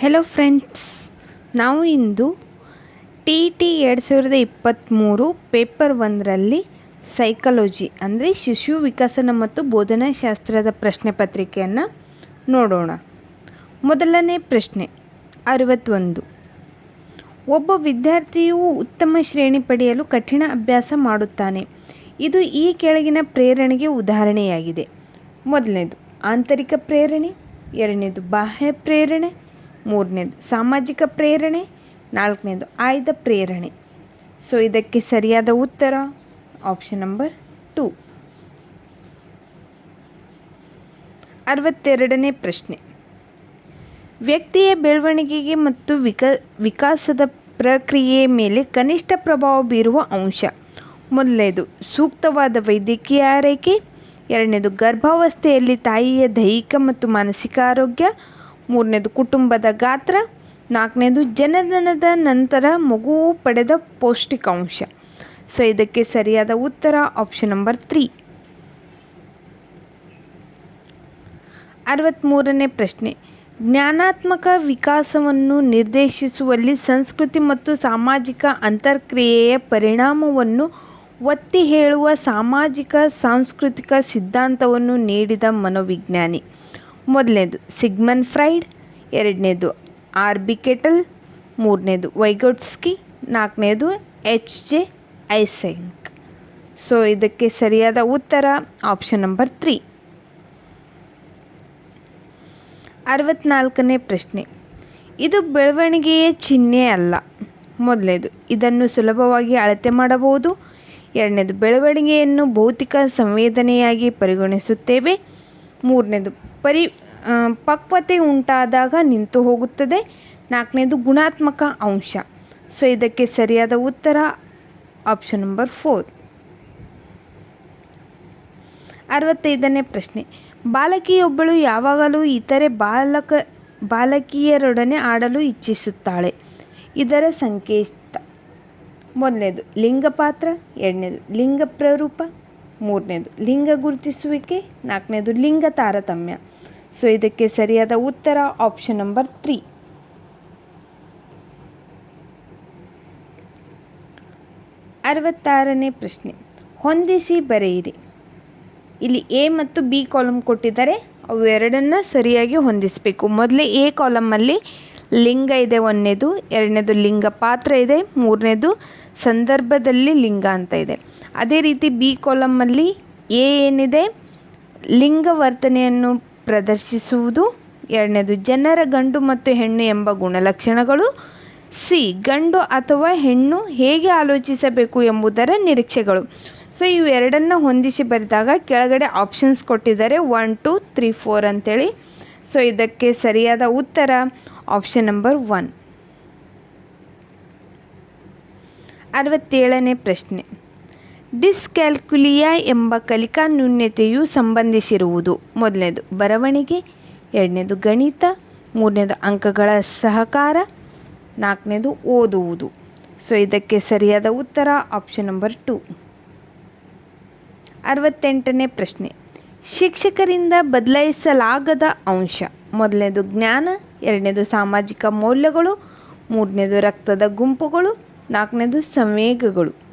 Hello friends ನಾವು ಇಂದು T T ಎರಡು ಸಾವಿರದ ಇಪ್ಪತ್ತ್ಮೂರು ಪೇಪರ್ ಒಂದರಲ್ಲಿ ಸೈಕಾಲಜಿ ಅಂದರೆ ಶಿಶು ವಿಕಸನ ಮತ್ತು ಬೋಧನಾಶಾಸ್ತ್ರದ ಪ್ರಶ್ನೆ ಪತ್ರಿಕೆಯನ್ನು ನೋಡೋಣ. ಮೊದಲನೇ ಪ್ರಶ್ನೆ, ಅರವತ್ತೊಂದು. ಒಬ್ಬ ವಿದ್ಯಾರ್ಥಿಯು ಉತ್ತಮ ಶ್ರೇಣಿ ಪಡೆಯಲು ಕಠಿಣ ಅಭ್ಯಾಸ ಮಾಡುತ್ತಾನೆ. ಇದು ಈ ಕೆಳಗಿನ ಪ್ರೇರಣೆಗೆ ಉದಾಹರಣೆಯಾಗಿದೆ. ಮೊದಲನೇದು, ಆಂತರಿಕ ಪ್ರೇರಣೆ. ಎರಡನೇದು, ಬಾಹ್ಯ ಪ್ರೇರಣೆ. ಮೂರನೇದು, ಸಾಮಾಜಿಕ ಪ್ರೇರಣೆ. ನಾಲ್ಕನೇದು, ಆಯ್ದ ಪ್ರೇರಣೆ. ಸೊ ಇದಕ್ಕೆ ಸರಿಯಾದ ಉತ್ತರ ಆಪ್ಷನ್ ನಂಬರ್ ಟು ಅರವತ್ತೆರಡನೇ ಪ್ರಶ್ನೆ. ವ್ಯಕ್ತಿಯ ಬೆಳವಣಿಗೆಗೆ ಮತ್ತು ವಿಕ, ವಿಕಾಸದ ಪ್ರಕ್ರಿಯೆಯ ಮೇಲೆ ಕನಿಷ್ಠ ಪ್ರಭಾವ ಬೀರುವ ಅಂಶ. ಮೊದಲನೇದು, ಸೂಕ್ತವಾದ ವೈದ್ಯಕೀಯ ಆರೈಕೆ. ಎರಡನೇದು, ಗರ್ಭಾವಸ್ಥೆಯಲ್ಲಿ ತಾಯಿಯ ದೈಹಿಕ ಮತ್ತು ಮಾನಸಿಕ ಆರೋಗ್ಯ. ಮೂರನೇದು ಕುಟುಂಬದ ಗಾತ್ರ, ನಾಲ್ಕನೇದು ಜನನದ ನಂತರ ಮಗು ಪಡೆದ ಪೌಷ್ಟಿಕಾಂಶ. ಸೊ ಇದಕ್ಕೆ ಸರಿಯಾದ ಉತ್ತರ ಆಪ್ಷನ್ ನಂಬರ್ ತ್ರೀ ಅರವತ್ತ್ಮೂರನೇ ಪ್ರಶ್ನೆ. ಜ್ಞಾನಾತ್ಮಕ ವಿಕಾಸವನ್ನು ನಿರ್ದೇಶಿಸುವಲ್ಲಿ ಸಂಸ್ಕೃತಿ ಮತ್ತು ಸಾಮಾಜಿಕ ಅಂತರ್ಕ್ರಿಯೆಯ ಪರಿಣಾಮವನ್ನು ಒತ್ತಿ ಹೇಳುವ ಸಾಮಾಜಿಕ, ಸಾಂಸ್ಕೃತಿಕ ಸಿದ್ಧಾಂತವನ್ನು ನೀಡಿದ ಮನೋವಿಜ್ಞಾನಿ. ಮೊದಲನೇದು, ಸಿಗ್ಮನ್ ಫ್ರೈಡ್. ಎರಡನೇದು ಆರ್ ಬಿ ಕೆಟಲ್. ಮೂರನೇದು, ವೈಗೋಟ್ಸ್ಕಿ. ನಾಲ್ಕನೇದು, ಎಚ್ ಜೆ ಐಸೆಂಕ್. ಸೊ, ಇದಕ್ಕೆ ಸರಿಯಾದ ಉತ್ತರ, ಆಪ್ಷನ್ ನಂಬರ್ ತ್ರೀ. ಅರವತ್ನಾಲ್ಕನೇ ಪ್ರಶ್ನೆ. ಇದು ಬೆಳವಣಿಗೆಯ ಚಿಹ್ನೆ ಅಲ್ಲ. ಮೊದಲನೇದು, ಇದನ್ನು ಸುಲಭವಾಗಿ ಅಳತೆ ಮಾಡಬಹುದು. ಎರಡನೇದು, ಬೆಳವಣಿಗೆಯನ್ನು ಭೌತಿಕ ಸಂವೇದನೆಯಾಗಿ ಪರಿಗಣಿಸುತ್ತೇವೆ. ಮೂರನೇದು ಪರಿ ಪಕ್ವತೆ ಉಂಟಾದಾಗ ನಿಂತು ಹೋಗುತ್ತದೆ. ನಾಲ್ಕನೇದು ಗುಣಾತ್ಮಕ ಅಂಶ. ಸೊ, ಇದಕ್ಕೆ ಸರಿಯಾದ ಉತ್ತರ ಆಪ್ಷನ್ ನಂಬರ್ ಫೋರ್ ಅರವತ್ತೈದನೇ ಪ್ರಶ್ನೆ. ಬಾಲಕಿಯೊಬ್ಬಳು ಯಾವಾಗಲೂ ಇತರೆ ಬಾಲಕ, ಬಾಲಕಿಯರೊಡನೆ ಆಡಲು ಇಚ್ಛಿಸುತ್ತಾಳೆ. ಇದರ ಸಂಕೇತ. ಮೊದಲನೇದು, ಲಿಂಗಪಾತ್ರ. ಎರಡನೇದು, ಲಿಂಗ ಪ್ರರೂಪ. ಮೂರನೇದು, ಲಿಂಗ ಗುರುತಿಸುವಿಕೆ. ನಾಲ್ಕನೇದು, ಲಿಂಗ ತಾರತಮ್ಯ. ಸೊ ಇದಕ್ಕೆ ಸರಿಯಾದ ಉತ್ತರ ಆಪ್ಷನ್ ನಂಬರ್ ತ್ರೀ ಅರವತ್ತಾರನೇ ಪ್ರಶ್ನೆ. ಹೊಂದಿಸಿ ಬರೆಯಿರಿ. ಇಲ್ಲಿ ಎ ಮತ್ತು ಬಿ ಕಾಲಮ್ ಕೊಟ್ಟಿದ್ದಾರೆ. ಅವು ಎರಡನ್ನು ಸರಿಯಾಗಿ ಹೊಂದಿಸಬೇಕು. ಮೊದಲೇ ಎ ಕಾಲಮಲ್ಲಿ ಲಿಂಗ ಇದೆ ಒಂದನೇದು, ಎರಡನೇದು ಲಿಂಗ ಪಾತ್ರ ಇದೆ, ಮೂರನೇದು ಸಂದರ್ಭದಲ್ಲಿ ಲಿಂಗ ಅಂತ ಇದೆ. ಅದೇ ರೀತಿ ಬಿ ಕಾಲಮಲ್ಲಿ ಎ ಏನಿದೆ? ಲಿಂಗ ವರ್ತನೆಯನ್ನು ಪ್ರದರ್ಶಿಸುವುದು. ಎರಡನೇದು ಜನರ ಗಂಡು ಮತ್ತು ಹೆಣ್ಣು ಎಂಬ ಗುಣಲಕ್ಷಣಗಳು. ಸಿ, ಗಂಡು ಅಥವಾ ಹೆಣ್ಣು ಹೇಗೆ ಆಲೋಚಿಸಬೇಕು ಎಂಬುದರ ನಿರೀಕ್ಷೆಗಳು. ಸೊ, ಇವೆರಡನ್ನು ಹೊಂದಿಸಿ ಬರೆದಾಗ ಕೆಳಗಡೆ ಆಪ್ಷನ್ಸ್ ಕೊಟ್ಟಿದ್ದಾರೆ. ಒನ್ ಟು ತ್ರೀ ಫೋರ್ ಅಂತೇಳಿ. ಸೊ, ಇದಕ್ಕೆ ಸರಿಯಾದ ಉತ್ತರ ಆಪ್ಷನ್ ನಂಬರ್ ಒನ್ ಅರವತ್ತೇಳನೇ ಪ್ರಶ್ನೆ. ಡಿಸ್ಕ್ಯಾಲ್ಕುಲಿಯಾ ಎಂಬ ಕಲಿಕಾ ನ್ಯೂನ್ಯತೆಯು ಸಂಬಂಧಿಸಿರುವುದು. ಮೊದಲನೇದು, ಬರವಣಿಗೆ. ಎರಡನೇದು, ಗಣಿತ. ಮೂರನೇದು, ಅಂಕಗಳ ಸಹಕಾರ. ನಾಲ್ಕನೇದು, ಓದುವುದು. ಸೊ, ಇದಕ್ಕೆ ಸರಿಯಾದ ಉತ್ತರ ಆಪ್ಷನ್ ನಂಬರ್ ಟು ಅರವತ್ತೆಂಟನೇ ಪ್ರಶ್ನೆ. ಶಿಕ್ಷಕರಿಂದ ಬದಲಾಯಿಸಲಾಗದ ಅಂಶ. ಮೊದಲನೇದು, ಜ್ಞಾನ. ಎರಡನೇದು, ಸಾಮಾಜಿಕ ಮೌಲ್ಯಗಳು. ಮೂರನೇದು, ರಕ್ತದ ಗುಂಪುಗಳು. ನಾಲ್ಕನೇದು, ಸಂವೇಗಗಳು.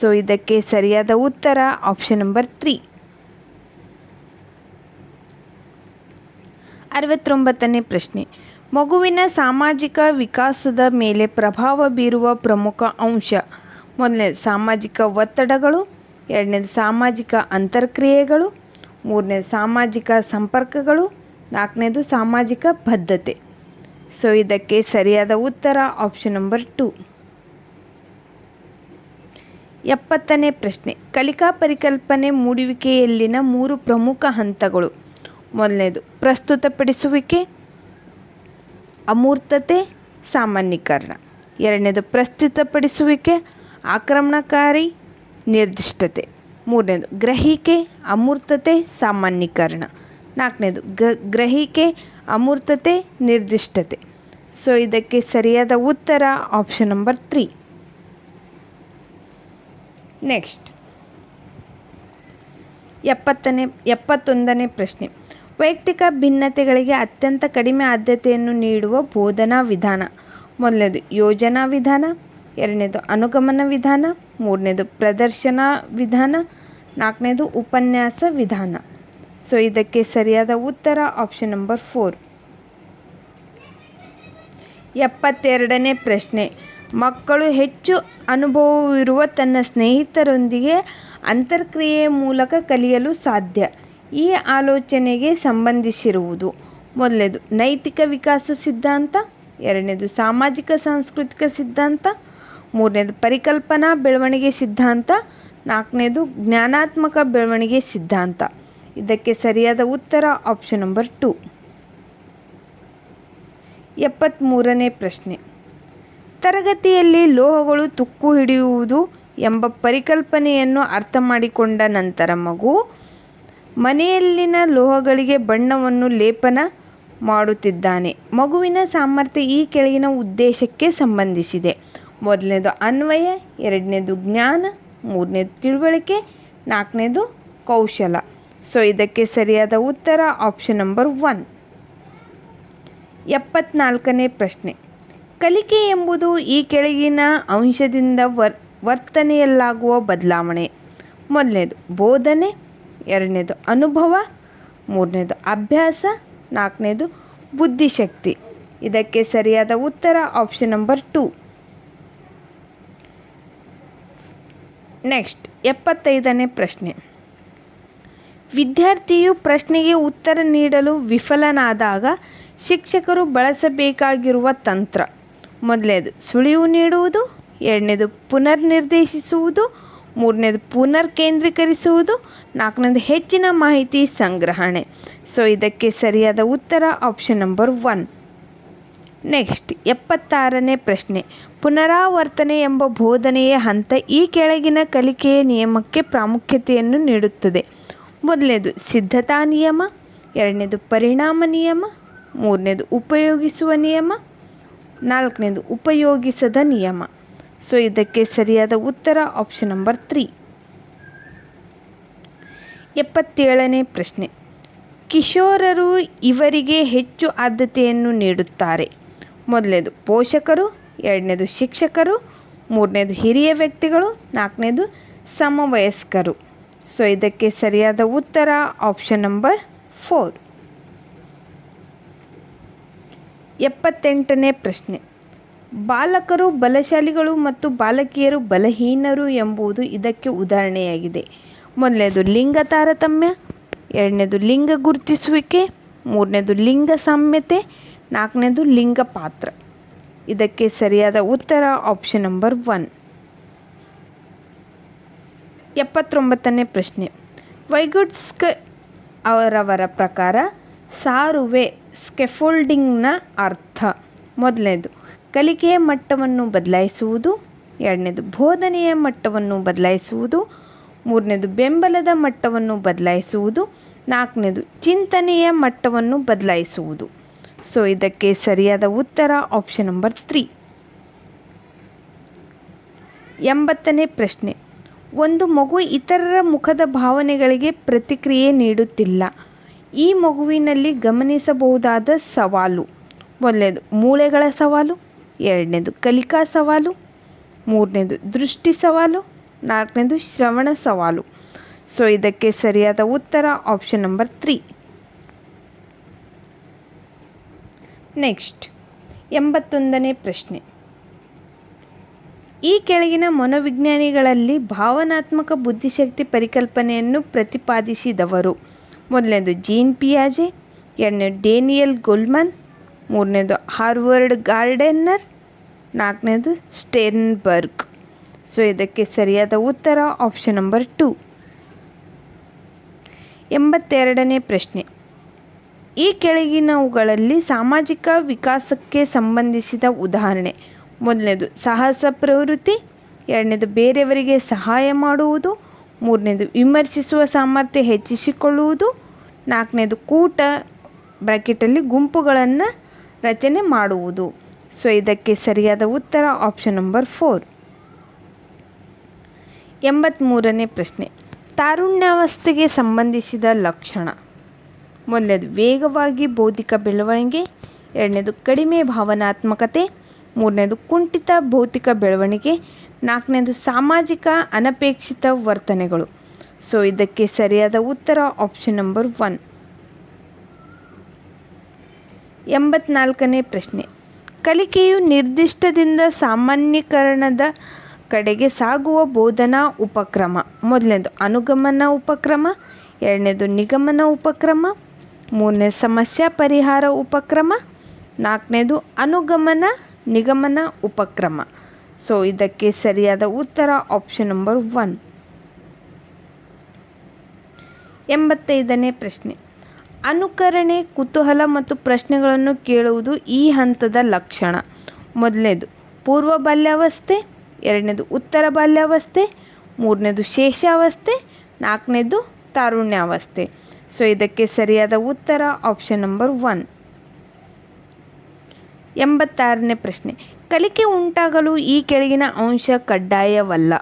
ಸೊ ಇದಕ್ಕೆ ಸರಿಯಾದ ಉತ್ತರ ಆಪ್ಷನ್ ನಂಬರ್ ತ್ರೀ ಅರವತ್ತೊಂಬತ್ತನೇ ಪ್ರಶ್ನೆ. ಮಗುವಿನ ಸಾಮಾಜಿಕ ವಿಕಾಸದ ಮೇಲೆ ಪ್ರಭಾವ ಬೀರುವ ಪ್ರಮುಖ ಅಂಶ. ಮೊದಲನೇ, ಸಾಮಾಜಿಕ ಒತ್ತಡಗಳು. ಎರಡನೇದು ಸಾಮಾಜಿಕ ಅಂತರ್ಕ್ರಿಯೆಗಳು. ಮೂರನೇ, ಸಾಮಾಜಿಕ ಸಂಪರ್ಕಗಳು. ನಾಲ್ಕನೇದು, ಸಾಮಾಜಿಕ ಬದ್ಧತೆ. ಸೊ ಇದಕ್ಕೆ ಸರಿಯಾದ ಉತ್ತರ ಆಪ್ಷನ್ ನಂಬರ್ ಟು ಎಪ್ಪತ್ತನೇ ಪ್ರಶ್ನೆ. ಕಲಿಕಾ ಪರಿಕಲ್ಪನೆ ಮೂಡುವಿಕೆಯಲ್ಲಿನ ಮೂರು ಪ್ರಮುಖ ಹಂತಗಳು. ಮೊದಲನೇದು, ಪ್ರಸ್ತುತಪಡಿಸುವಿಕೆ, ಅಮೂರ್ತತೆ, ಸಾಮಾನ್ಯೀಕರಣ. ಎರಡನೇದು, ಪ್ರಸ್ತುತಪಡಿಸುವಿಕೆ, ಆಕ್ರಮಣಕಾರಿ ನಿರ್ದಿಷ್ಟತೆ. ಮೂರನೇದು, ಗ್ರಹಿಕೆ, ಅಮೂರ್ತತೆ, ಸಾಮಾನ್ಯೀಕರಣ. ನಾಲ್ಕನೇದು, ಗ, ಗ್ರಹಿಕೆ, ಅಮೂರ್ತತೆ, ನಿರ್ದಿಷ್ಟತೆ. ಸೊ ಇದಕ್ಕೆ ಸರಿಯಾದ ಉತ್ತರ ಆಪ್ಷನ್ ನಂಬರ್ ತ್ರೀ ನೆಕ್ಸ್ಟ್ ಎಪ್ಪತ್ತನೇ, ಎಪ್ಪತ್ತೊಂದನೇ ಪ್ರಶ್ನೆ. ವೈಯಕ್ತಿಕ ಭಿನ್ನತೆಗಳಿಗೆ ಅತ್ಯಂತ ಕಡಿಮೆ ಆದ್ಯತೆಯನ್ನು ನೀಡುವ ಬೋಧನಾ ವಿಧಾನ. ಮೊದಲನೇದು, ಯೋಜನಾ ವಿಧಾನ. ಎರಡನೇದು, ಅನುಗಮನ ವಿಧಾನ. ಮೂರನೇದು, ಪ್ರದರ್ಶನ ವಿಧಾನ. ನಾಲ್ಕನೇದು, ಉಪನ್ಯಾಸ ವಿಧಾನ. ಸೊ ಇದಕ್ಕೆ ಸರಿಯಾದ ಉತ್ತರ ಆಪ್ಷನ್ ನಂಬರ್ ಫೋರ್ ಎಪ್ಪತ್ತೆರಡನೇ ಪ್ರಶ್ನೆ. ಮಕ್ಕಳು ಹೆಚ್ಚು ಅನುಭವವಿರುವ ತನ್ನ ಸ್ನೇಹಿತರೊಂದಿಗೆ ಅಂತರ್ಕ್ರಿಯೆ ಮೂಲಕ ಕಲಿಯಲು ಸಾಧ್ಯ. ಈ ಆಲೋಚನೆಗೆ ಸಂಬಂಧಿಸಿರುವುದು ಮೊದಲನೇದು. ನೈತಿಕ ವಿಕಾಸ ಸಿದ್ಧಾಂತ, ಎರಡನೇದು ಸಾಮಾಜಿಕ ಸಾಂಸ್ಕೃತಿಕ ಸಿದ್ಧಾಂತ, ಮೂರನೇದು ಪರಿಕಲ್ಪನಾ ಬೆಳವಣಿಗೆ ಸಿದ್ಧಾಂತ, ನಾಲ್ಕನೇದು ಜ್ಞಾನಾತ್ಮಕ ಬೆಳವಣಿಗೆ ಸಿದ್ಧಾಂತ. ಇದಕ್ಕೆ ಸರಿಯಾದ ಉತ್ತರ ಆಪ್ಷನ್ ನಂಬರ್ ಟು ಎಪ್ಪತ್ತ್ಮೂರನೇ ಪ್ರಶ್ನೆ. ತರಗತಿಯಲ್ಲಿ ಲೋಹಗಳು ತುಕ್ಕು ಹಿಡಿಯುವುದು ಎಂಬ ಪರಿಕಲ್ಪನೆಯನ್ನು ಅರ್ಥ ಮಾಡಿಕೊಂಡ ನಂತರ ಮಗು, ಮನೆಯಲ್ಲಿನ ಲೋಹಗಳಿಗೆ ಬಣ್ಣವನ್ನು ಲೇಪನ ಮಾಡುತ್ತಿದ್ದಾನೆ. ಮಗುವಿನ ಸಾಮರ್ಥ್ಯ ಈ ಕೆಳಗಿನ ಉದ್ದೇಶಕ್ಕೆ ಸಂಬಂಧಿಸಿದೆ. ಮೊದಲನೇದು ಅನ್ವಯ, ಎರಡನೇದು ಜ್ಞಾನ, ಮೂರನೇದು ತಿಳುವಳಿಕೆ, ನಾಲ್ಕನೇದು ಕೌಶಲ. ಸೊ ಇದಕ್ಕೆ ಸರಿಯಾದ ಉತ್ತರ ಆಪ್ಷನ್ ನಂಬರ್ ಒನ್ ಎಪ್ಪತ್ನಾಲ್ಕನೇ ಪ್ರಶ್ನೆ. ಕಲಿಕೆ ಎಂಬುದು ಈ ಕೆಳಗಿನ ಅಂಶದಿಂದ ವರ್, ವರ್ತನೆಯಲ್ಲಾಗುವ ಬದಲಾವಣೆ. ಮೊದಲನೇದು, ಬೋಧನೆ. ಎರಡನೇದು, ಅನುಭವ. ಮೂರನೇದು, ಅಭ್ಯಾಸ. ನಾಲ್ಕನೇದು, ಬುದ್ಧಿಶಕ್ತಿ. ಇದಕ್ಕೆ ಸರಿಯಾದ ಉತ್ತರ ಆಪ್ಷನ್ ನಂಬರ್ ಟು ನೆಕ್ಸ್ಟ್ ಎಪ್ಪತ್ತೈದನೇ ಪ್ರಶ್ನೆ. ವಿದ್ಯಾರ್ಥಿಯು ಪ್ರಶ್ನೆಗೆ ಉತ್ತರ ನೀಡಲು ವಿಫಲನಾದಾಗ ಶಿಕ್ಷಕರು ಬಳಸಬೇಕಾಗಿರುವ ತಂತ್ರ. ಮೊದಲನೇದು ಸುಳಿವು ನೀಡುವುದು, ಎರಡನೇದು ಪುನರ್ ನಿರ್ದೇಶಿಸುವುದು ಮೂರನೇದು ಪುನರ್ ಕೇಂದ್ರೀಕರಿಸುವುದು ನಾಲ್ಕನೇದು ಹೆಚ್ಚಿನ ಮಾಹಿತಿ ಸಂಗ್ರಹಣೆ. ಸೊ ಇದಕ್ಕೆ ಸರಿಯಾದ ಉತ್ತರ ಆಪ್ಷನ್ ನಂಬರ್ ಒನ್ ನೆಕ್ಸ್ಟ್ ಎಪ್ಪತ್ತಾರನೇ ಪ್ರಶ್ನೆ. ಪುನರಾವರ್ತನೆ ಎಂಬ ಬೋಧನೆಯ ಹಂತ ಈ ಕೆಳಗಿನ ಕಲಿಕೆಯ ನಿಯಮಕ್ಕೆ ಪ್ರಾಮುಖ್ಯತೆಯನ್ನು ನೀಡುತ್ತದೆ. ಮೊದಲನೇದು ಸಿದ್ಧತಾ ನಿಯಮ, ಎರಡನೇದು ಪರಿಣಾಮ ನಿಯಮ, ಮೂರನೇದು ಉಪಯೋಗಿಸುವ ನಿಯಮ ನಾಲ್ಕನೇದು, ಉಪಯೋಗಿಸದ ನಿಯಮ. ಸೊ ಇದಕ್ಕೆ ಸರಿಯಾದ ಉತ್ತರ ಆಪ್ಷನ್ ನಂಬರ್ ತ್ರೀ ಎಪ್ಪತ್ತೇಳನೇ ಪ್ರಶ್ನೆ. ಕಿಶೋರರು ಇವರಿಗೆ ಹೆಚ್ಚು ಆದ್ಯತೆಯನ್ನು ನೀಡುತ್ತಾರೆ. ಮೊದಲನೇದು ಪೋಷಕರು, ಎರಡನೇದು, ಶಿಕ್ಷಕರು, ಮೂರನೇದು, ಹಿರಿಯ ವ್ಯಕ್ತಿಗಳು, ನಾಲ್ಕನೇದು, ಸಮವಯಸ್ಕರು. ಸೊ ಇದಕ್ಕೆ ಸರಿಯಾದ ಉತ್ತರ ಆಪ್ಷನ್ ನಂಬರ್ ಫೋರ್ ಎಪ್ಪತ್ತೆಂಟನೇ ಪ್ರಶ್ನೆ. ಬಾಲಕರು ಬಲಶಾಲಿಗಳು ಮತ್ತು ಬಾಲಕಿಯರು ಬಲಹೀನರು ಎಂಬುದು ಇದಕ್ಕೆ ಉದಾಹರಣೆಯಾಗಿದೆ. ಮೊದಲನೇದು ಲಿಂಗ ತಾರತಮ್ಯ, ಎರಡನೇದು ಲಿಂಗ ಗುರುತಿಸುವಿಕೆ, ಮೂರನೇದು ಲಿಂಗ ಸಾಮ್ಯತೆ, ನಾಲ್ಕನೇದು ಲಿಂಗ ಪಾತ್ರ. ಇದಕ್ಕೆ ಸರಿಯಾದ ಉತ್ತರ ಆಪ್ಷನ್ ನಂಬರ್ ಒನ್ ಎಪ್ಪತ್ತೊಂಬತ್ತನೇ ಪ್ರಶ್ನೆ. ವೈಗುಡ್ಸ್ಕ್ ಅವರವರ ಪ್ರಕಾರ ಸಾರುವೆ ಸ್ಕೆಫೋಲ್ಡಿಂಗ್ನ ಅರ್ಥ. ಮೊದಲನೇದು, ಕಲಿಕೆಯ ಮಟ್ಟವನ್ನು ಬದಲಾಯಿಸುವುದು. ಎರಡನೇದು, ಬೋಧನೆಯ ಮಟ್ಟವನ್ನು ಬದಲಾಯಿಸುವುದು. ಮೂರನೇದು, ಬೆಂಬಲದ ಮಟ್ಟವನ್ನು ಬದಲಾಯಿಸುವುದು. ನಾಲ್ಕನೇದು, ಚಿಂತನೆಯ ಮಟ್ಟವನ್ನು ಬದಲಾಯಿಸುವುದು. ಸೊ ಇದಕ್ಕೆ ಸರಿಯಾದ ಉತ್ತರ ಆಪ್ಷನ್ ನಂಬರ್ ತ್ರೀ ಎಂಬತ್ತನೇ ಪ್ರಶ್ನೆ, ಒಂದು ಮಗು ಇತರರ ಮುಖದ ಭಾವನೆಗಳಿಗೆ ಪ್ರತಿಕ್ರಿಯೆ ನೀಡುತ್ತಿಲ್ಲ. ಈ ಮಗುವಿನಲ್ಲಿ ಗಮನಿಸಬಹುದಾದ ಸವಾಲು. ಮೊದಲನೇದು ಮೂಳೆಗಳ ಸವಾಲು. ಎರಡನೇದು, ಕಲಿಕಾ ಸವಾಲು. ಮೂರನೇದು, ದೃಷ್ಟಿ ಸವಾಲು. ನಾಲ್ಕನೇದು, ಶ್ರವಣ ಸವಾಲು. ಸೊ ಇದಕ್ಕೆ ಸರಿಯಾದ ಉತ್ತರ ಆಪ್ಷನ್ ನಂಬರ್ ತ್ರೀ ನೆಕ್ಸ್ಟ್ ಎಂಬತ್ತೊಂದನೇ ಪ್ರಶ್ನೆ. ಈ ಕೆಳಗಿನ ಮನೋವಿಜ್ಞಾನಿಗಳಲ್ಲಿ ಭಾವನಾತ್ಮಕ ಬುದ್ಧಿಶಕ್ತಿ ಪರಿಕಲ್ಪನೆಯನ್ನು ಪ್ರತಿಪಾದಿಸಿದವರು. ಮೊದಲನೇದು ಜೀನ್ ಪಿಯಾಜೆ, ಎರಡನೇದು ಡೇನಿಯಲ್ ಗೋಲ್ಮನ್, ಮೂರನೇದು ಹಾರ್ವರ್ಡ್ ಗಾರ್ಡೆನ್ನರ್ ನಾಲ್ಕನೇದು ಸ್ಟೇನ್ಬರ್ಗ್ ಸೊ, ಇದಕ್ಕೆ ಸರಿಯಾದ ಉತ್ತರ ಆಪ್ಷನ್ ನಂಬರ್ ಟು. ಎಂಬತ್ತೆರಡನೇ ಪ್ರಶ್ನೆ. ಈ ಕೆಳಗಿನವುಗಳಲ್ಲಿ ಸಾಮಾಜಿಕ ವಿಕಾಸಕ್ಕೆ ಸಂಬಂಧಿಸಿದ ಉದಾಹರಣೆ. ಮೊದಲನೇದು ಸಾಹಸ ಪ್ರವೃತ್ತಿ, ಎರಡನೇದು ಬೇರೆಯವರಿಗೆ ಸಹಾಯ ಮಾಡುವುದು ಮೂರನೇದು, ವಿಮರ್ಶಿಸುವ ಸಾಮರ್ಥ್ಯ ಹೆಚ್ಚಿಸಿಕೊಳ್ಳುವುದು. ನಾಲ್ಕನೇದು, ಕೂಟ ಬ್ರಾಕೆಟಲ್ಲಿ ಗುಂಪುಗಳನ್ನು ರಚನೆ ಮಾಡುವುದು. ಸೊ, ಇದಕ್ಕೆ ಸರಿಯಾದ ಉತ್ತರ ಆಪ್ಷನ್ ನಂಬರ್ ಫೋರ್. ಎಂಬತ್ತ್ಮೂರನೇ ಪ್ರಶ್ನೆ. ತಾರುಣ್ಯಾವಸ್ಥೆಗೆ ಸಂಬಂಧಿಸಿದ ಲಕ್ಷಣ. ಮೊದಲನೇದು, ವೇಗವಾಗಿ ಬೌದ್ಧಿಕ ಬೆಳವಣಿಗೆ. ಎರಡನೇದು, ಕಡಿಮೆ ಭಾವನಾತ್ಮಕತೆ. ಮೂರನೇದು, ಕುಂಠಿತ ಭೌತಿಕ ಬೆಳವಣಿಗೆ. ನಾಲ್ಕನೇದು ಸಾಮಾಜಿಕ ಅನಪೇಕ್ಷಿತ ವರ್ತನೆಗಳು. ಸೊ ಇದಕ್ಕೆ ಸರಿಯಾದ ಉತ್ತರ ಆಪ್ಷನ್ ನಂಬರ್ ಒನ್ ಎಂಬತ್ನಾಲ್ಕನೇ ಪ್ರಶ್ನೆ. ಕಲಿಕೆಯು ನಿರ್ದಿಷ್ಟದಿಂದ ಸಾಮಾನ್ಯೀಕರಣದ ಕಡೆಗೆ ಸಾಗುವ ಬೋಧನಾ ಉಪಕ್ರಮ. ಮೊದಲನೇದು ಅನುಗಮನ ಉಪಕ್ರಮ, ಎರಡನೇದು ನಿಗಮನ ಉಪಕ್ರಮ, ಮೂರನೇ ಸಮಸ್ಯೆ ಪರಿಹಾರ ಉಪಕ್ರಮ, ನಾಲ್ಕನೇದು ಅನುಗಮನ, ನಿಗಮನ ಉಪಕ್ರಮ. ಸೊ ಇದಕ್ಕೆ ಸರಿಯಾದ ಉತ್ತರ ಆಪ್ಷನ್ ನಂಬರ್ ಒನ್ ಎಂಬತ್ತೈದನೇ ಪ್ರಶ್ನೆ. ಅನುಕರಣೆ, ಕುತೂಹಲ ಮತ್ತು ಪ್ರಶ್ನೆಗಳನ್ನು ಕೇಳುವುದು ಈ ಹಂತದ ಲಕ್ಷಣ. ಮೊದಲನೇದು ಪೂರ್ವ ಬಾಲ್ಯಾವಸ್ಥೆ, ಎರಡನೇದು ಉತ್ತರ ಬಾಲ್ಯಾವಸ್ಥೆ, ಮೂರನೇದು ಶೇಷಾವಸ್ಥೆ, ನಾಲ್ಕನೇದು ತಾರುಣ್ಯಾವಸ್ಥೆ. ಸೊ ಇದಕ್ಕೆ ಸರಿಯಾದ ಉತ್ತರ ಆಪ್ಷನ್ ನಂಬರ್ ಒನ್ ಎಂಬತ್ತಾರನೇ ಪ್ರಶ್ನೆ. ಕಲಿಕೆ ಉಂಟಾಗಲು ಈ ಕೆಳಗಿನ ಅಂಶ ಕಡ್ಡಾಯವಲ್ಲ.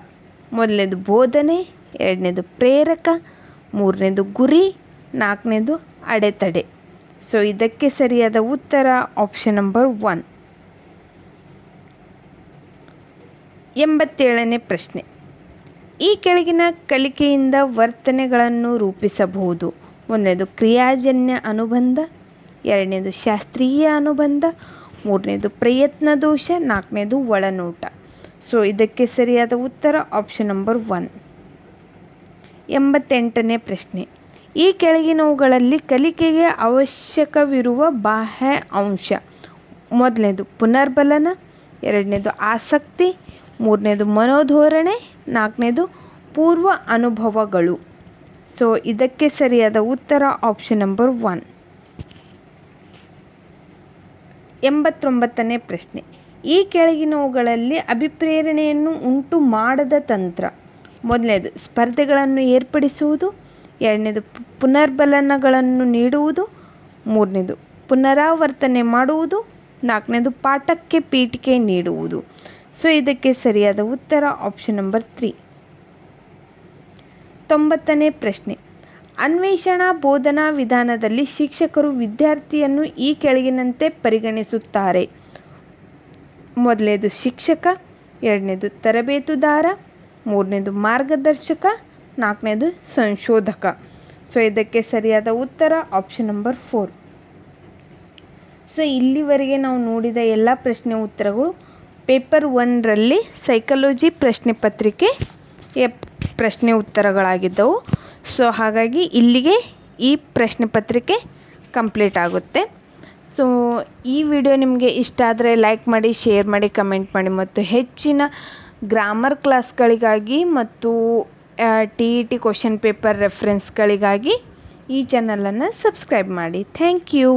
ಮೊದಲನೇದು ಬೋಧನೆ, ಎರಡನೇದು ಪ್ರೇರಕ, ಮೂರನೇದು ಗುರಿ, ನಾಲ್ಕನೇದು ಅಡೆತಡೆ. ಸೊ ಇದಕ್ಕೆ ಸರಿಯಾದ ಉತ್ತರ ಆಪ್ಷನ್ ನಂಬರ್ ಒನ್ ಎಂಬತ್ತೇಳನೇ ಪ್ರಶ್ನೆ. ಈ ಕೆಳಗಿನ ಕಲಿಕೆಯಿಂದ ವರ್ತನೆಗಳನ್ನು ರೂಪಿಸಬಹುದು. ಒಂದನೇದು ಕ್ರಿಯಾಜನ್ಯ ಅನುಬಂಧ, ಎರಡನೇದು ಶಾಸ್ತ್ರೀಯ ಅನುಬಂಧ ಮೂರನೇದು ಪ್ರಯತ್ನ ದೋಷ, ನಾಲ್ಕನೇದು ಒಳನೋಟ. ಸೊ ಇದಕ್ಕೆ ಸರಿಯಾದ ಉತ್ತರ ಆಪ್ಷನ್ ನಂಬರ್ ಒನ್ ಎಂಬತ್ತೆಂಟನೇ ಪ್ರಶ್ನೆ. ಈ ಕೆಳಗಿನವುಗಳಲ್ಲಿ ಕಲಿಕೆಗೆ ಅವಶ್ಯಕವಿರುವ ಬಾಹ್ಯ ಅಂಶ. ಮೊದಲನೇದು ಪುನರ್ಬಲನ, ಎರಡನೇದು ಆಸಕ್ತಿ, ಮೂರನೇದು ಮನೋಧೋರಣೆ, ನಾಲ್ಕನೇದು ಪೂರ್ವ ಅನುಭವಗಳು. ಸೊ ಇದಕ್ಕೆ ಸರಿಯಾದ ಉತ್ತರ ಆಪ್ಷನ್ ನಂಬರ್ ಒನ್ ಎಂಬತ್ತೊಂಬತ್ತನೇ ಪ್ರಶ್ನೆ. ಈ ಕೆಳಗಿನವುಗಳಲ್ಲಿ ಅಭಿಪ್ರೇರಣೆಯನ್ನು ಉಂಟು ಮಾಡದ ತಂತ್ರ. ಮೊದಲನೇದು, ಸ್ಪರ್ಧೆಗಳನ್ನು ಏರ್ಪಡಿಸುವುದು. ಎರಡನೇದು, ಪುನರ್ಬಲನಗಳನ್ನು ನೀಡುವುದು. ಮೂರನೇದು, ಪುನರಾವರ್ತನೆ ಮಾಡುವುದು. ನಾಲ್ಕನೇದು, ಪಾಠಕ್ಕೆ ಪೀಠಿಕೆ ನೀಡುವುದು. ಸೊ, ಇದಕ್ಕೆ ಸರಿಯಾದ ಉತ್ತರ ಆಪ್ಷನ್ ನಂಬರ್ ತ್ರೀ. ತೊಂಬತ್ತನೇ ಪ್ರಶ್ನೆ. ಅನ್ವೇಷಣಾ ಬೋಧನಾ ವಿಧಾನದಲ್ಲಿ ಶಿಕ್ಷಕರು ವಿದ್ಯಾರ್ಥಿಯನ್ನು ಈ ಕೆಳಗಿನಂತೆ ಪರಿಗಣಿಸುತ್ತಾರೆ. ಮೊದಲನೇದು ಶಿಕ್ಷಕ, ಎರಡನೇದು ತರಬೇತುದಾರ, ಮೂರನೇದು ಮಾರ್ಗದರ್ಶಕ, ನಾಲ್ಕನೇದು ಸಂಶೋಧಕ. ಸೊ, ಇದಕ್ಕೆ ಸರಿಯಾದ ಉತ್ತರ ಆಪ್ಷನ್ ನಂಬರ್ ಫೋರ್. ಸೊ, ಇಲ್ಲಿವರೆಗೆ ನಾವು ನೋಡಿದ ಎಲ್ಲ ಪ್ರಶ್ನೆ ಉತ್ತರಗಳು ಪೇಪರ್ ಒನ್ರಲ್ಲಿ ಸೈಕಾಲಜಿ ಪ್ರಶ್ನೆ ಪತ್ರಿಕೆ ಪ್ರಶ್ನೆ ಉತ್ತರಗಳಾಗಿದ್ದವು. ಸೊ ಹಾಗಾಗಿ ಇಲ್ಲಿಗೆ ಈ ಪ್ರಶ್ನೆ ಪತ್ರಿಕೆ ಕಂಪ್ಲೀಟ್ ಆಗುತ್ತೆ. ಸೊ ಈ ವಿಡಿಯೋ ನಿಮಗೆ ಇಷ್ಟ ಆದರೆ ಲೈಕ್ ಮಾಡಿ ಶೇರ್ ಮಾಡಿ ಕಮೆಂಟ್ ಮಾಡಿ ಮತ್ತು ಹೆಚ್ಚಿನ ಗ್ರಾಮರ್ ಕ್ಲಾಸ್ಗಳಿಗಾಗಿ ಮತ್ತು T E T question paper ರೆಫ್ರೆನ್ಸ್ಗಳಿಗಾಗಿ ಈ ಚಾನಲನ್ನು ಸಬ್ಸ್ಕ್ರೈಬ್ ಮಾಡಿ. Thank you